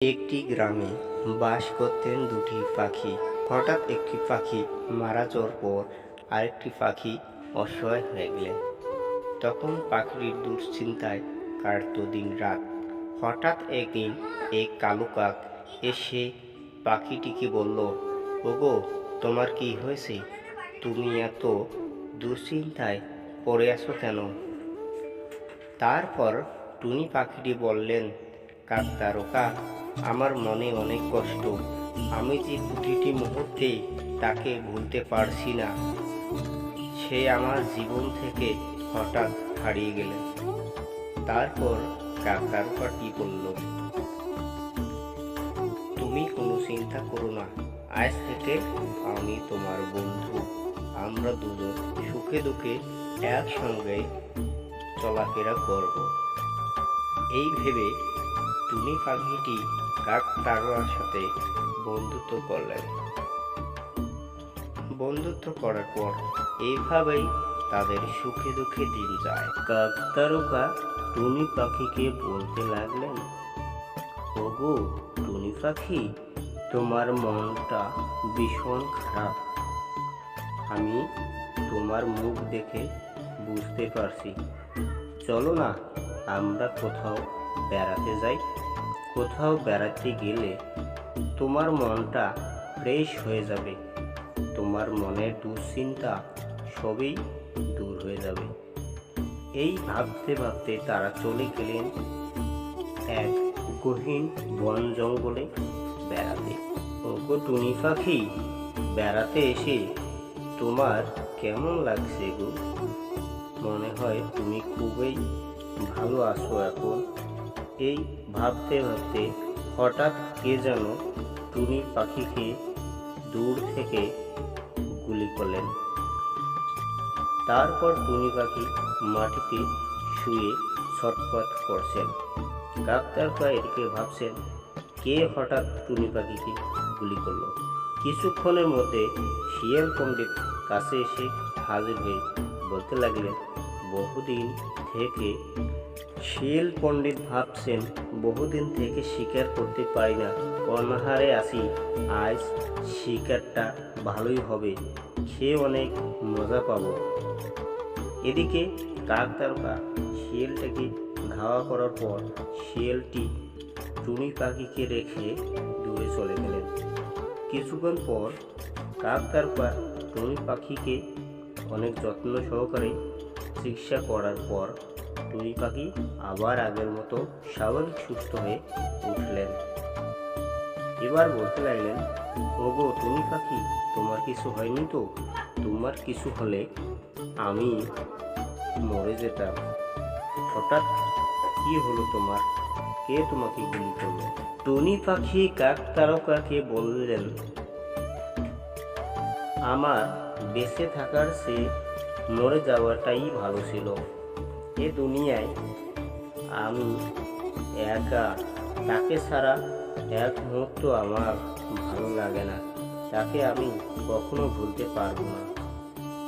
একটি গ্রামে বাস করতেন দুটি পাখি। হঠাৎ একটি পাখি মারা যাওয়ার পর আরেকটি পাখি অসহায় হয়ে গেলেন। তখন পাখিটির দুশ্চিন্তায় কাটত দিন রাত। হঠাৎ একদিন এক কালো কাক এসে পাখিটিকে বলল, ওগো, তোমার কি হয়েছে? তুমি এত দুশ্চিন্তায় পড়ে আছো কেন? তারপর টুনি পাখিটি বললেন, কাক তারকা আমার মনে অনেক কষ্ট। আমি যে প্রতিটি মুহূর্তে তাকে ভুলতে পারছি না, সে আমার জীবন থেকে হঠাৎ হারিয়ে গেলেন তারপর কাক তারকাটি বলল, তুমি কোনো চিন্তা করো না, আজ থেকে আমি তোমার বন্ধু। আমরা দুজন সুখে দুঃখে একসঙ্গে চলাফেরা করব। এই ভেবে টুনি পাখিটি কাক সাথে বন্ধুত্ব করলেন। বন্ধুত্ব করার পর এইভাবেই তাদের সুখে দুঃখে দিন যায়। টুনি পাখিকে বলতে লাগলেন, ওগো, টুনি পাখি, তোমার মনটা ভীষণ খারাপ। আমি তোমার মুখ দেখে বুঝতে পারছি। চলো না, আমরা কোথাও বেড়াতে যাই। কোথাও বেড়াতে গেলে তোমার মনটা ফ্রেশ হয়ে যাবে। তোমার মনের দুশ্চিন্তা সবই দূর হয়ে যাবে। এই ভাবতে ভাবতে তারা চলে গেলেন এক গহীন বন জঙ্গলে বেড়াতে। ওগো টুনি পাখি, বেড়াতে এসে তোমার কেমন লাগছে গো? মনে হয় তুমি খুবই ভালো আছো এখন। এই ভাবতে ভাবতে হঠাৎ কে যেন টুনি পাখিকে দূর থেকে গুলি করলেন। তারপর টুনি পাখি মাটিতে শুয়ে ছটপট করছেন। ডাক্তার এদিকে ভাবছেন, কে হঠাৎ টুনি পাখিকে গুলি করল? কিছুক্ষণের মধ্যে শিয়াল পণ্ডিত কাছে এসে হাজির হয়ে বলতে লাগলেন, বহুদিন থেকে শিয়াল পণ্ডিত ভাবছেন, বহুদিন থেকে শিকার করতে পারি না। অনাহারে আসি আজ শিকারটা ভালোই হবে। খেয়ে অনেক মজা পাবো। এদিকে কাক তারকা শিয়ালটাকে ধাওয়া করার পর শিয়ালটি টুনি পাখিকে রেখে দূরে চলে গেলেন। কিছুক্ষণ পর কাক তারকা টুনি পাখিকে অনেক যত্ন সহকারে চিকিৎসা করার পর টুনি পাখি আবার আগের মতো স্বাভাবিক সুস্থ হয়ে উঠলেন। এবার বলতে লাগলেন, ওগো টুনি পাখি, তোমার কিছু হয়নি তো? তোমার কিছু হলে আমি মরে যেতাম। হঠাৎ কি হলো তোমার? কে তোমাকে গুলি করল? টুনি পাখি কাক তারকাকে বললেন, আমার বেঁচে থাকার সে মরে যাওয়াটাই ভালো ছিল। এ দুনিয়ায় আমি একা, তাকে ছাড়া এক মুহূর্ত আমার ভালো লাগে না। তাকে আমি কখনো ভুলতে পারব না।